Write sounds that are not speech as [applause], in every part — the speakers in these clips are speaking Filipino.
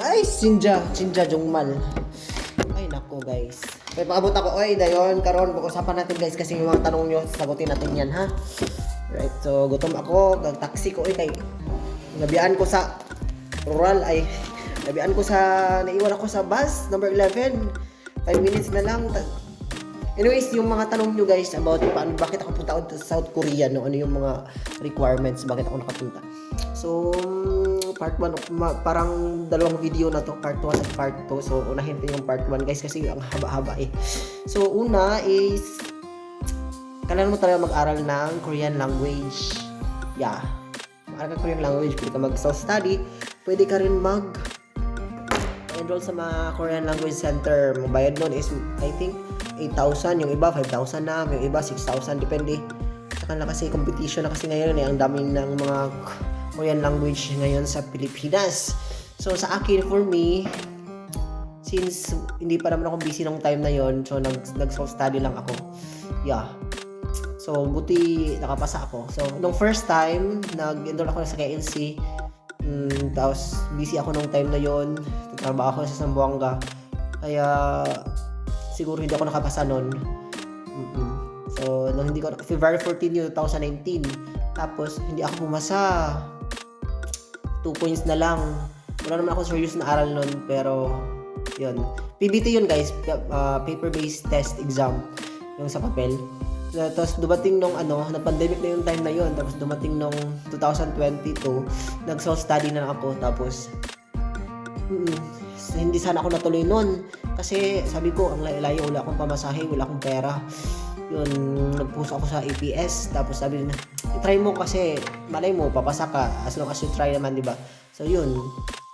Ay, Sinja. Sinja Jungmal. Ay, nako guys. May paabot ako. Oy, dayon. Karon, pag-usapan natin guys kasi yung mga tanong nyo, sagutin natin yan ha. Right, so gutom ako. Gag-taxi ko. Oy, kay Nabiyan ko sa rural ay [laughs] nabiyan ko sa naiwan ako sa bus number 11 5 minutes na lang anyways yung mga tanong nyo guys about paano bakit ako punta sa South Korea no ano yung mga requirements bakit ako nakapunta so part 1 parang dalawang video na to part 1 at part 2 so unahin ko yung part 1 guys kasi ang haba-haba eh. So una is kailangan mo talaga mag-aral ng Korean language? Yeah. Mag-aral ka Korean language pwede ka mag self-study pwede ka rin mag enroll sa mga Korean language center. Mabayad nun is I think 8,000 yung iba 5,000 na yung iba 6,000 depende. Sa kanila kasi competition na kasi ngayon eh ang daming ng mga Korean language ngayon sa Pilipinas. So sa akin for me since hindi pa naman ako busy nung time na yon so nag nag study lang ako. Yeah. So buti nakapasa ako. So nung first time nag-enroll ako sa KNC mm, tapos busy ako nung time na yon trabaho ako sa Zamboanga. Kaya siguro hindi ako nakapasa nun. Mm-mm. so nung hindi ko February 14 yun 2019 tapos hindi ako pumasa 2 points na lang wala naman ako serious na aral nun pero yun PBT yun guys uh, paper based test exam yung sa papel So, tapos dumating nung ano, na pandemic na yung time na yun. Tapos dumating nung 2022, nag-self-study na ako. Tapos, mm, hindi sana ako natuloy nun. Kasi sabi ko, ang layo, wala akong pamasahe, wala akong pera. Yun, nagpuso ako sa APS. Tapos sabi na, try mo kasi, malay mo, papasa ka. As long as you try naman, di ba? So yun,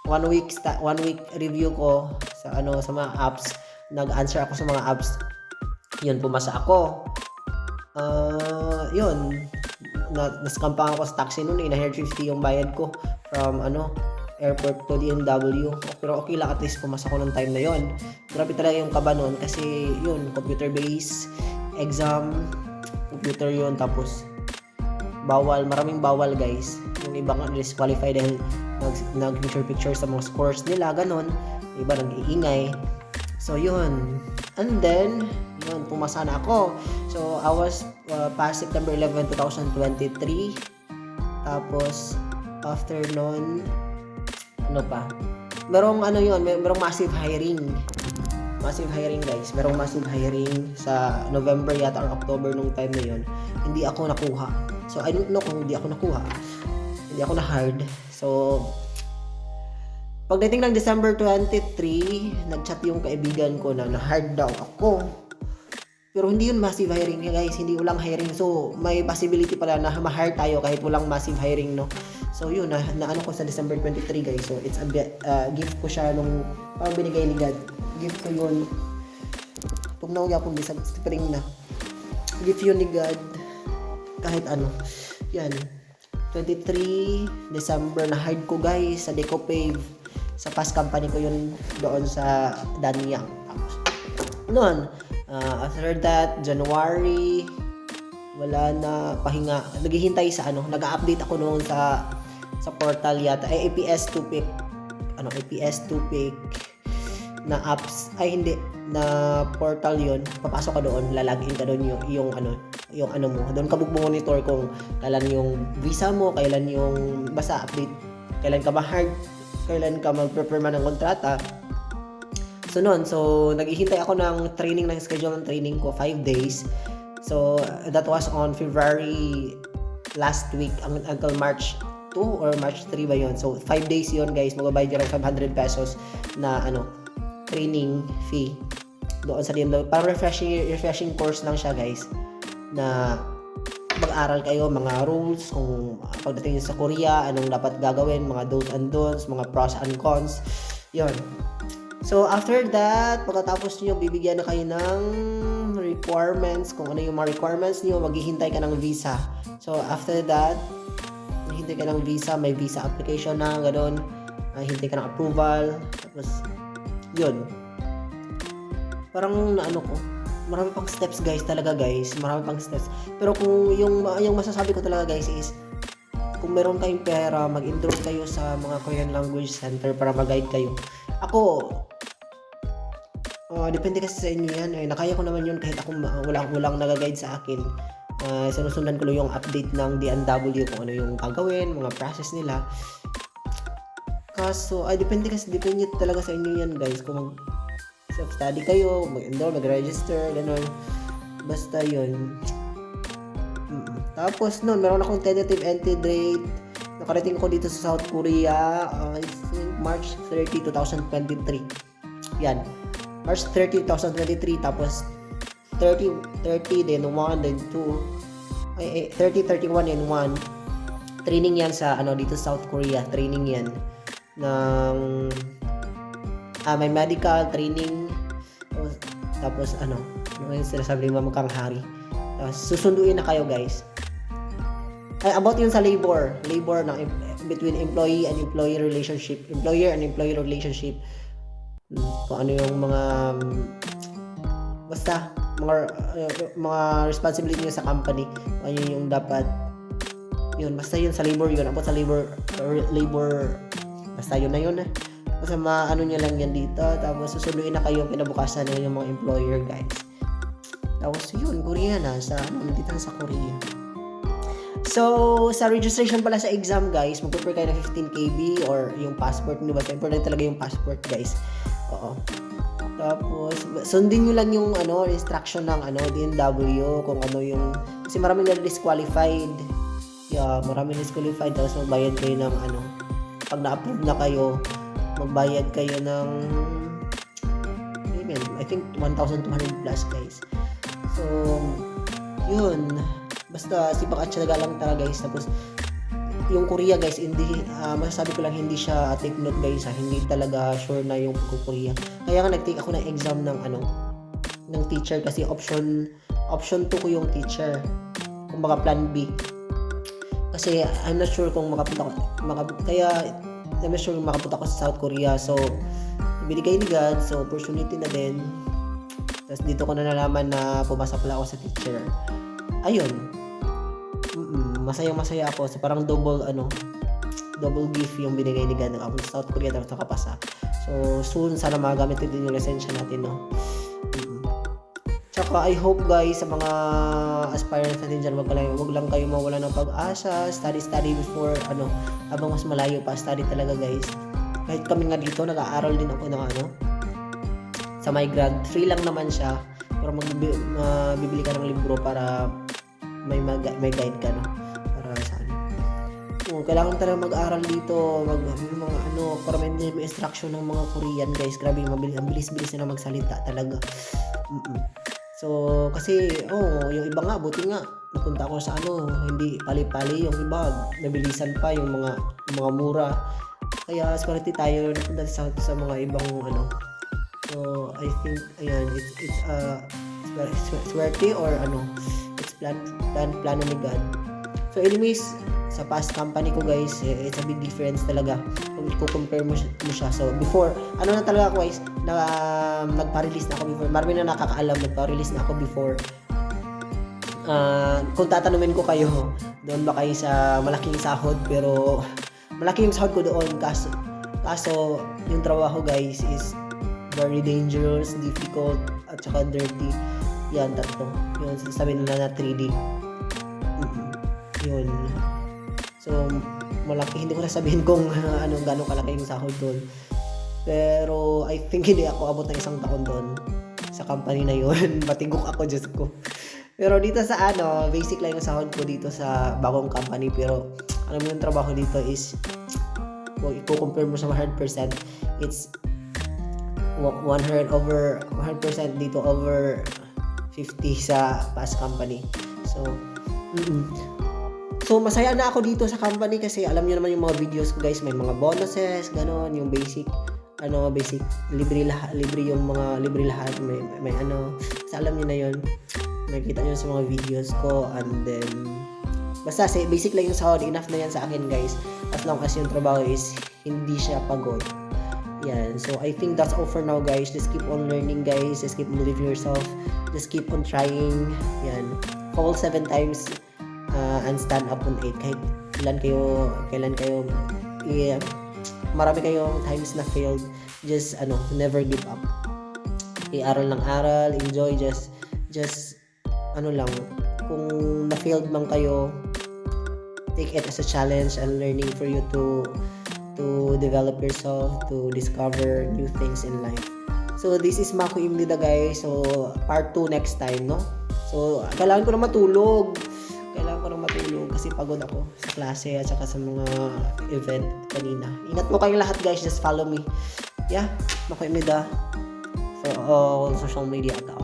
one week, one week review ko sa ano sa mga apps. Nag-answer ako sa mga apps. Yun, pumasa ako. Ah, yun. Na, nascam pa ako sa taxi noon, eh, 950 yung bayad ko from ano, airport to DMW. Pero okay lang at least pumasa ko ng time na yon. Grabe talaga yung kaba nun kasi yun, computer based exam, computer yun tapos bawal, maraming bawal guys. Yung iba nga disqualify dahil nag, nag-picture picture sa mga scores nila, ganun. Iba nag-iingay. So yun. And then, yun, pumasa na ako. So, I was uh, past September 11, 2023. Tapos, after nun, ano pa? Merong ano yun, mer- merong massive hiring. Massive hiring guys. Merong massive hiring sa November yata or October nung time na yun. Hindi ako nakuha. So, I don't know kung hindi ako nakuha. Hindi ako na-hard. So, Pagdating ng December 23, nag-chat yung kaibigan ko na na-hard daw ako. Pero hindi yun massive hiring guys, hindi ulang hiring. So, may possibility pala na ma-hire tayo kahit walang massive hiring, no? So, yun, na, na ano ko sa December 23 guys. So, it's a uh, gift ko siya nung parang binigay ni God. Gift ko yun. Pag nauya akong bisag, spring na. Gift yun ni God. Kahit ano. Yan. 23 December na hard ko guys sa Decopave sa past company ko yun doon sa Danyang noon uh, after that January wala na pahinga. Naghihintay sa ano nag-update ako noon sa sa portal yata. Ay APS 2pick ano APS 2pick na apps. Ay hindi. Na portal yon papasok ka doon. Lalagin ka doon yung, yung ano yung ano mo doon ka monitor kung kailan yung visa mo kailan yung basta update kailan ka ma-hard kailan ka mag-prepare man ng kontrata. So noon so naghihintay ako ng training ng schedule ng training ko 5 days. So that was on February last week until March 2 or March 3 ba yon so 5 days yon guys magbabayad ka ng 500 pesos na ano training fee doon sa DMW. Parang refreshing, refreshing course lang siya guys na mag-aral kayo mga rules kung uh, pagdating sa Korea anong dapat gagawin mga do's and don'ts mga pros and cons. Yon so after that pagkatapos niyo bibigyan na kayo ng requirements kung ano yung mga requirements niyo maghihintay ka ng visa. So after that maghihintay ka ng visa may visa application na ganoon uh, hintay ka ng approval tapos yun. Parang naano ko marami pang steps guys talaga guys marami pang steps pero kung yung yung masasabi ko talaga guys is kung meron kayong pera, mag-enroll kayo sa mga Korean language center para mag-guide kayo. Ako, ah, depende kasi sa inyo yan. Eh, nakaya ko naman yun kahit ako ma- walang, nag-guide sa akin. Ah, sinusundan ko lang yung update ng DNW kung ano yung gagawin, mga process nila. Kaso, ay depende kasi, depende talaga sa inyo yan guys. Kung mag self-study kayo, mag-enroll, mag-register, ganun. Basta yun. Tapos nun, meron akong tentative entry date. Nakarating ko dito sa South Korea, uh, March 30, 2023. Yan. March 30, 2023. Tapos 30, 30, then 1, then 2. Ay, eh, 30, 31, then 1. Training yan sa, ano, dito sa South Korea. Training yan. Ng, ah, may medical training. Tapos, ano, yung sinasabi ng mga hari. Tapos, susunduin na kayo, guys. Ay, about yun sa labor. Labor ng between employee and employee relationship. Employer and employee relationship. Hmm, kung ano yung mga basta mga uh, mga responsibility niyo sa company. Kung ano yung dapat yun, basta yun sa labor yun. About sa labor or labor basta yun na yun eh. Basta maano nyo lang yan dito. Tapos susunduin na kayo kinabukasan ng yung mga employer guys. Tapos yun, Korea na. Sa, ano, dito na sa Korea. So, sa registration pala sa exam, guys, mag-prepare kayo ng 15 KB or yung passport nyo ba? So, important talaga yung passport, guys. Oo. Tapos, sundin nyo lang yung ano, instruction ng ano, DNW, kung ano yung, kasi marami na disqualified. Yeah, marami na disqualified. Tapos, magbayad kayo ng ano, pag na-approve na kayo, magbayad kayo ng, payment. I think 1,200 plus, guys. So, yun. Basta sipag at syaga lang talaga guys. Tapos yung Korea guys, hindi ah, masasabi ko lang hindi siya take note guys ha. Hindi talaga sure na yung Korea. Kaya nga nag-take ako ng exam ng ano ng teacher kasi option option 2 ko yung teacher. Kumbaga plan B. Kasi I'm not sure kung makapunta ko maka, kaya I'm sure makapunta ko sa South Korea. So binigay ni God, so opportunity na din. Tapos dito ko na nalaman na pumasa pala ako sa teacher. Ayun, Mm-mm, masayang masaya ako so parang double ano double gift yung binigay ni God ako sa South Korea tapos nakapasa so soon sana magamit din yung lisensya natin no. Tsaka I hope guys sa mga aspirants natin dyan wag lang, wag lang kayo mawala ng pag-asa. Study study before ano habang mas malayo pa study talaga guys. Kahit kami nga dito nag-aaral din ako ng ano sa my grad. Free lang naman siya pero magbibili ka ng libro para may mag may guide ka no? Para sa ano. Oh, kailangan talaga mag-aral dito mag yung mga ano para may, instruction ng mga Korean guys. Grabe mabilis ang bilis-bilis na magsalita talaga. Mm-mm. So kasi oh yung iba nga buti nga napunta ako sa ano hindi pali-pali yung iba nabilisan pa yung mga mga mura. Kaya swerte tayo napunta sa, sa mga ibang ano. So I think ayan it's it's uh swerte or ano it's plan plan plano ni God. So anyways sa past company ko guys eh, it's a big difference talaga kung i-compare mo, mo siya so before ano na talaga ako guys na um, nagpa-release na ako before marami na nakakaalam nagpa-release na ako before Ah, kung tatanungin ko kayo doon ba kayo sa malaking sahod pero malaki yung sahod ko doon kaso kaso yung trabaho guys is very dangerous, difficult, at saka dirty. Yan, tatlo. Yun, sabi nila na 3D. Mm-mm. Yun. So, malaki. Hindi ko sasabihin kung [laughs] ano, gano'ng kalaki yung sahod doon. Pero, I think hindi ako abot ng isang taon doon sa company na yun. [laughs] Matigok ako, Diyos ko. Pero dito sa ano, basic lang yung sahod ko dito sa bagong company. Pero, alam mo yung trabaho dito is, kung i-compare mo sa 100%, it's 100 over 100% dito over 50 sa past company. So, mm So, masaya na ako dito sa company kasi alam niyo naman yung mga videos ko guys, may mga bonuses, ganon, yung basic ano, basic libre lahat, libre yung mga libre lahat, may may ano, sa alam niyo na yun. Nakita niyo sa mga videos ko and then basta say basic lang yung sahod, enough na yan sa akin guys. As long as yung trabaho is hindi siya pagod. Yan. So, I think that's all for now, guys. Just keep on learning, guys. Just keep motivating yourself. Just keep on trying. Yan. Fall seven times uh, and stand up on eight. Kahit ilan kayo, kailan kayo, i- marami kayong times na failed. Just, ano, never give up. I-aral ng aral, enjoy, just, just, ano lang, kung na-failed man kayo, take it as a challenge and learning for you to to develop yourself, to discover new things in life. So, this is Mako Imnida guys. So, part 2 next time, no? So, kailangan ko na matulog. Pagod ako sa klase at saka sa mga event kanina. Ingat mo kayong lahat guys. Just follow me. Yeah, Mako Imnida for all social media accounts.